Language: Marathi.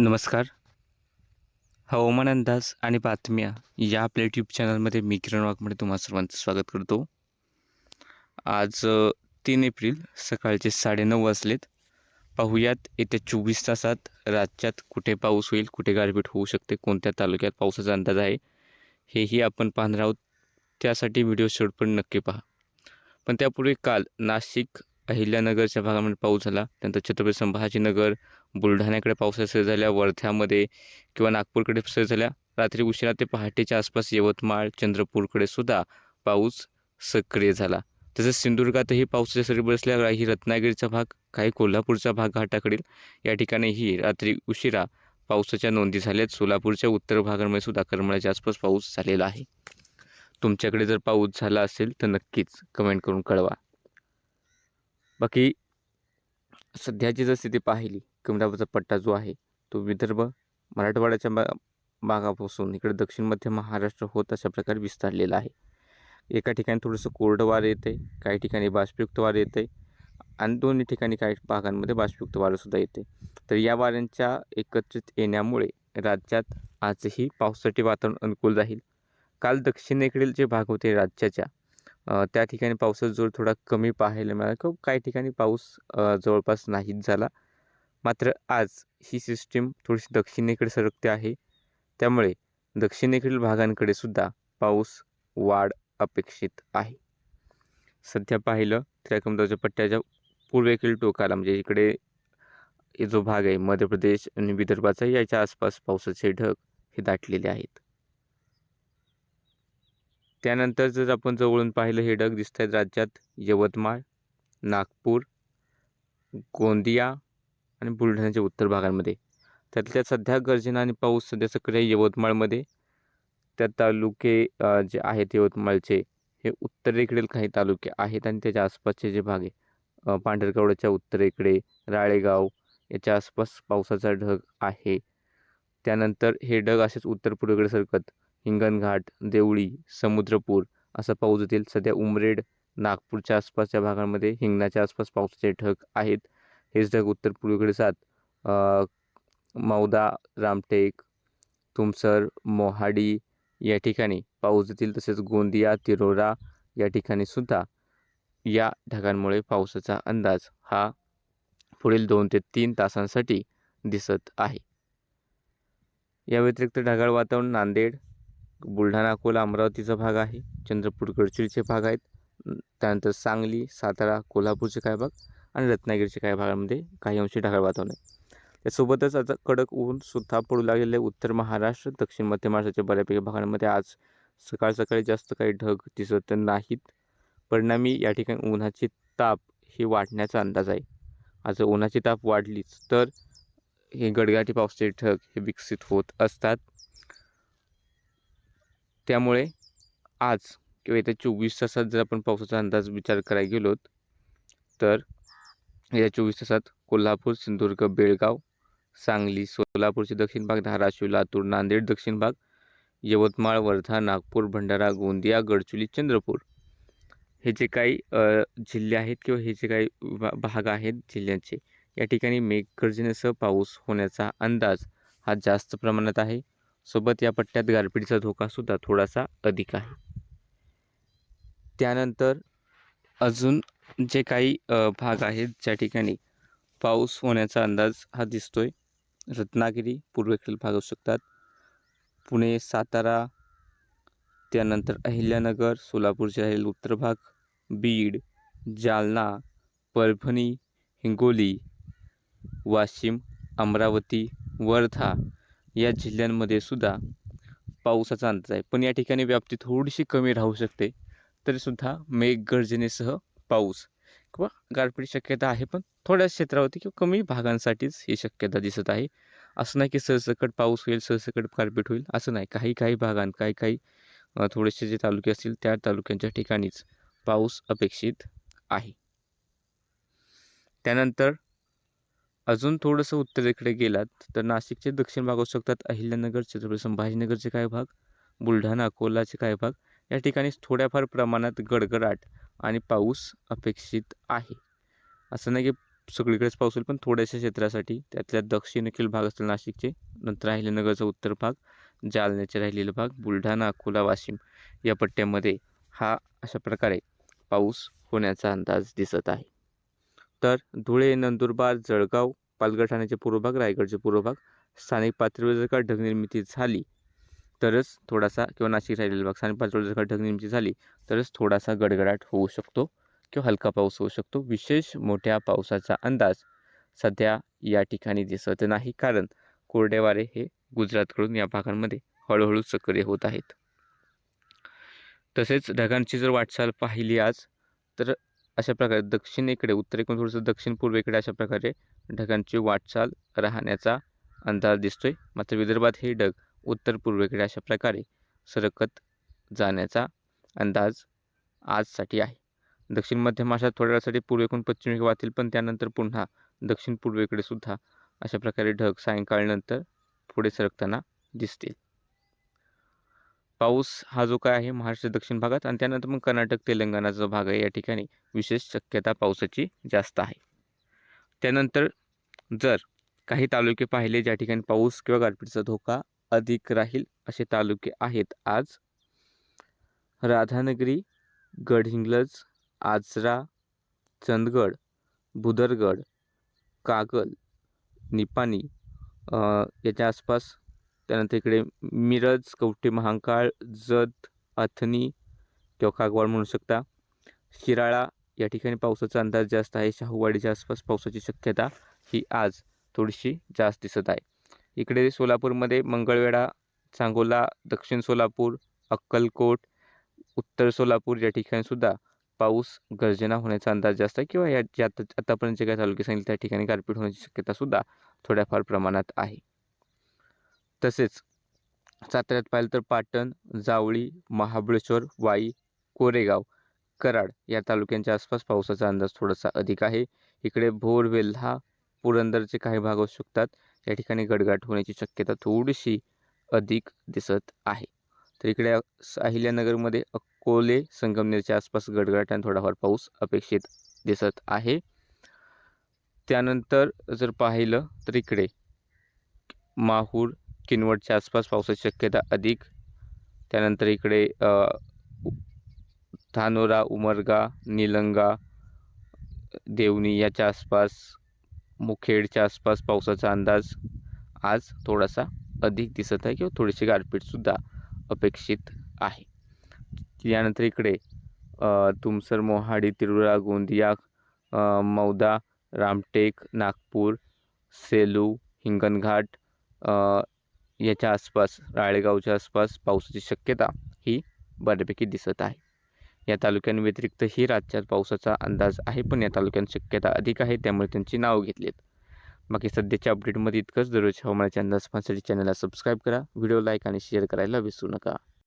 नमस्कार. हवामान अंदाज आणि बातम्या या आपल्या यूट्यूब चॅनलमध्ये मी किरण वाघमध्ये तुम्हा सर्वांचं स्वागत करतो. आज तीन एप्रिल सकाळचे साडेनऊ वाजलेत. पाहूयात येत्या चोवीस तासात राज्यात कुठे पाऊस होईल कुठे गारपीट होऊ शकते कोणत्या तालुक्यात पावसाचा अंदाज आहे हेही आपण पाहणार आहोत. त्यासाठी व्हिडिओ शेवटपर्यंत नक्की पहा. पण त्यापूर्वी काल नाशिक अहिल्यानगरच्या भागामध्ये पाऊस झाला. त्यानंतर छत्रपती संभाजीनगर बुलढाण्याकडे पावसाच्या सर झाल्या वर्ध्यामध्ये किंवा नागपूरकडे सर झाल्या. रात्री उशिरा ते पहाटेच्या आसपास यवतमाळ चंद्रपूरकडे सुद्धा पाऊस सक्रिय झाला. तसेच सिंधुदुर्गातही पावसाच्या सरी बसल्या काही रत्नागिरीचा भाग काही कोल्हापूरचा भाग घाटाकडील या ठिकाणीही रात्री उशिरा पावसाच्या नोंदी झाल्यात. सोलापूरच्या उत्तर भागांमध्ये सुद्धा करमळाच्या आसपास पाऊस झालेला आहे. तुमच्याकडे जर पाऊस झाला असेल तर नक्कीच कमेंट करून कळवा. बाकी सध्याची जर स्थिती पाहिली किमडाबाचा पट्टा जो आहे तो विदर्भ मराठवाड्याच्या बा भागापासून इकडे दक्षिण मध्य महाराष्ट्र होत अशा प्रकारे विस्तारलेला आहे. एका ठिकाणी थोडंसं कोरडं वारं येते काही ठिकाणी बाष्पयुक्त वारं येते आणि दोन्ही ठिकाणी काही भागांमध्ये बाष्पयुक्त वारंसुद्धा येते तर या वाऱ्यांच्या एकत्रित येण्यामुळे राज्यात आजही पावसासाठी वातावरण अनुकूल राहील. काल दक्षिणेकडील जे भाग होते राज्याच्या त्या ठिकाणी पावसाचा जोर थोडा कमी पाहायला मिळाला किंवा काही ठिकाणी पाऊस जवळपास नाहीच झाला. मात्र आज ही सिस्टीम थोडीशी दक्षिणेकडे सरकते आहे. त्यामुळे दक्षिणेकडील भागांकडे सुद्धा पाऊस वाढ अपेक्षित आहे. सध्या पाहिलं तर या पट्ट्याच्या पूर्वेकडील टोकाला म्हणजे इकडे जो भाग आहे मध्य प्रदेश आणि विदर्भाचा याच्या आसपास पावसाचे ढग हे दाटलेले आहेत. त्यानंतर जर आपण जवळून पाहिलं हे ढग दिसत आहेत राज्यात. यवतमाळ नागपूर गोंदिया आणि बुलढाण्याच्या उत्तर भागांमध्ये. त्यातल्या सध्या गर्जना आणि पाऊस सध्या सक्रिय आहे यवतमाळमध्ये. त्या तालुके जे आहेत यवतमाळचे हे उत्तरेकडील काही तालुके आहेत आणि त्याच्या आसपासचे जे भाग आहे पांढरकवड्याच्या उत्तरेकडे राळेगाव याच्या आसपास पावसाचा ढग आहे. त्यानंतर हे ढग असेच उत्तर पूर्वेकडे सरकत हिंगणघाट देवळी समुद्रपूर असा पाऊस येतील सध्या उमरेड नागपूरच्या आसपासच्या भागांमध्ये हिंगणाच्या आसपास पावसाचे ढग आहेत. हेच ढग उत्तर पूर्वेकडे जात मौदा रामटेक तुमसर मोहाडी या ठिकाणी पाऊस येतील तसेच गोंदिया तिरोरा या ठिकाणी सुद्धा या ढगांमुळे पावसाचा अंदाज हा पुढील दोन ते तीन तासांसाठी दिसत आहे. या व्यतिरिक्त ढगाळ वातावरण नांदेड बुलढाणा अकोला अमरावतीचा भाग आहे. चंद्रपूर गडचिरोलीचे भाग आहेत. त्यानंतर सांगली सातारा कोल्हापूरचे काही भाग आणि रत्नागिरीच्या काही भागांमध्ये काही अंशी ढगाळ वातावरण आहे. त्यासोबतच आता कडक ऊन सुद्धा पडू लागलेले आहे. उत्तर महाराष्ट्र दक्षिण मध्य महाराष्ट्राच्या बऱ्यापैकी भागांमध्ये आज सकाळ सकाळी जास्त काही ढग दिसत नाहीत. परिणामी या ठिकाणी उन्हाची ताप ही वाढण्याचा अंदाज आहे. आज उन्हाची ताप वाढलीच तर हे गडगाटी पावसाचे ढग हे विकसित होत असतात. त्यामुळे आज किंवा येत्या चोवीस तासात जर आपण पावसाचा अंदाज विचार करायला गेलोत तर या चोवीस तासात कोल्हापूर सिंधुदुर्ग बेळगाव सांगली सोलापूरचे दक्षिण भाग धाराशिव लातूर नांदेड दक्षिण भाग यवतमाळ वर्धा नागपूर भंडारा गोंदिया गडचिरोली चंद्रपूर हे जे काही जिल्हे आहेत किंवा हे जे काही भाग आहेत जिल्ह्यांचे या ठिकाणी मेघगर्जनेसह पाऊस होण्याचा अंदाज हा जास्त प्रमाणात आहे. सोबत या पट्ट्यात गारपीटचा धोकासुद्धा थोडासा अधिक आहे. त्यानंतर अजून जे काही भाग आहेत ज्या ठिकाणी पाऊस होण्याचा अंदाज हा दिसतोय रत्नागिरी पूर्वेकडील भाग असू शकतात. पुणे सातारा त्यानंतर अहिल्यानगर सोलापूर जिल्ह्यातील उत्तर भाग बीड जालना परभणी हिंगोली वाशिम अमरावती वर्धा या जिल्ह्यांमध्ये सुद्धा पावसाचा अंदाज आहे. पण या ठिकाणी व्याप्ती थोडीशी कमी राहू शकते. तरीसुद्धा मेघगर्जनेसह पाऊस किंवा गारपीट शक्यता आहे पण थोड्याच क्षेत्रावरती किंवा कमी भागांसाठीच ही शक्यता दिसत आहे. असं नाही की सरसकट पाऊस होईल सरसकट गारपीट होईल असं नाही. काही काही भागांत काही काही थोडेसे जे तालुके असतील त्या तालुक्यांच्या ठिकाणीच पाऊस अपेक्षित आहे. त्यानंतर अजून थोडंसं उत्तरेकडे गेलात तर नाशिकचे दक्षिण भाग असू शकतात अहिल्यानगर छत्रपती संभाजीनगरचे काही भाग बुलढाणा अकोलाचे काही भाग. या ठिकाणी थोड्याफार प्रमाणात गडगडाट आणि पाऊस अपेक्षित आहे. असं नाही की सगळीकडेच पाऊस होईल पण थोड्याशा क्षेत्रासाठी त्यातल्या दक्षिणेकडील भाग असतील नाशिकचे नंतर अहिल्यानगरचा उत्तर भाग जालन्याचे राहिलेले भाग बुलढाणा अकोला वाशिम या पट्ट्यामध्ये हा अशा प्रकारे पाऊस होण्याचा अंदाज दिसत आहे. तर धुळे नंदुरबार जळगाव पालघर ठाण्याचे पूर्व भाग रायगडचे पूर्व भाग स्थानिक पातळीवर जर का ढगनिर्मिती झाली. तरच थोडासा किंवा नाशिक राहिलेला भाग स्थानिक पातळीवर जर का ढगनिर्मिती झाली तरच थोडासा गडगडाट होऊ शकतो किंवा हलका पाऊस होऊ शकतो विशेष मोठ्या पावसाचा अंदाज सध्या या ठिकाणी दिसत नाही कारण कोरडे वारे हे गुजरातकडून या भागांमध्ये हळूहळू सक्रिय होत आहेत. तसेच ढगांची जर वाटचाल पाहिली आज तर अशा प्रकारे दक्षिणेकडे उत्तरेकडून थोडंसं दक्षिण पूर्वेकडे अशा प्रकारे ढगांची वाटचाल राहण्याचा अंदाज दिसतोय. मात्र विदर्भात हे ढग उत्तर पूर्वेकडे अशा प्रकारे सरकत जाण्याचा अंदाज आजसाठी आहे. दक्षिण मध्य महाराष्ट्रात थोड्या वेळासाठी पूर्वेकडून पश्चिमेक वाहतील पण त्यानंतर पुन्हा दक्षिण पूर्वेकडे सुद्धा अशा प्रकारे ढग सायंकाळनंतर पुढे सरकताना दिसतील. पाऊस हा जो काय आहे महाराष्ट्र दक्षिण भागात आणि त्यानंतर मग कर्नाटक तेलंगणा जो भाग आहे. या ठिकाणी विशेष शक्यता पावसाची जास्त आहे. त्यानंतर जर काही तालुके पाहिले ज्या ठिकाणी पाऊस किंवा गारपीटचा धोका अधिक राहील असे तालुके आहेत आज. राधानगरी गडहिंग्लज आजरा चंदगड बुदरगड कागल निपाणी याच्या आसपास त्यानंतर इकडे मिरज कवठे महांकाळ जत अथनी किंवा कागवाड म्हणू शकता. शिराळा या ठिकाणी पावसाचा अंदाज जास्त आहे. शाहूवाडीच्या आसपास पावसाची शक्यता ही आज थोडीशी जास्त दिसत आहे. इकडे सोलापूरमध्ये मंगळवेढा सांगोला दक्षिण सोलापूर अक्कलकोट उत्तर सोलापूर या ठिकाणीसुद्धा पाऊस गर्जना होण्याचा अंदाज जास्त आहे किंवा या ज्या आतापर्यंत जे काही तालुके सांगितले त्या ठिकाणी गारपीट होण्याची शक्यतासुद्धा थोड्याफार प्रमाणात आहे. तसेच साताऱ्यात पाहिलं तर पाटण जावळी महाबळेश्वर वाई कोरेगाव कराड या तालुक्यांच्या आसपास पावसाचा अंदाज थोडासा अधिक आहे. इकडे भोर वेल्हा पुरंदरचे काही भाग असू शकतात. या ठिकाणी गडगाट होण्याची शक्यता थोडीशी अधिक दिसत आहे. तर इकडे अहिल्यानगरमध्ये अकोले संगमनेरच्या आसपास गडगडाट आणि थोडाफार पाऊस अपेक्षित दिसत आहे. त्यानंतर जर पाहिलं तर इकडे माहूर किनवटच्या आसपास पावसाची शक्यता अधिक. त्यानंतर इकडे धानोरा उमरगा निलंगा देवणी याच्या आसपास मुखेडच्या आसपास पावसाचा अंदाज आज थोडासा अधिक दिसत आहे किंवा थोडीशी गारपीटसुद्धा अपेक्षित आहे. यानंतर इकडे तुमसर मोहाडी तिरुळा गोंदिया मौदा रामटेक नागपूर सेलू हिंगणघाट याच्या आसपास राळेगावच्या आसपास पावसाची शक्यता ही बऱ्यापैकी दिसत आहे. या तालुक्यांव्यतिरिक्तही राज्यात पावसाचा अंदाज आहे पण या तालुक्यात शक्यता अधिक आहे त्यामुळे त्यांची नावं घेतलीत. बाकी सध्याच्या अपडेटमध्ये इतकंच. दररोज हवामानाच्या अंदाज पाहण्यासाठी चॅनलला सबस्क्राईब करा. व्हिडिओ लाईक आणि शेअर करायला विसरू नका.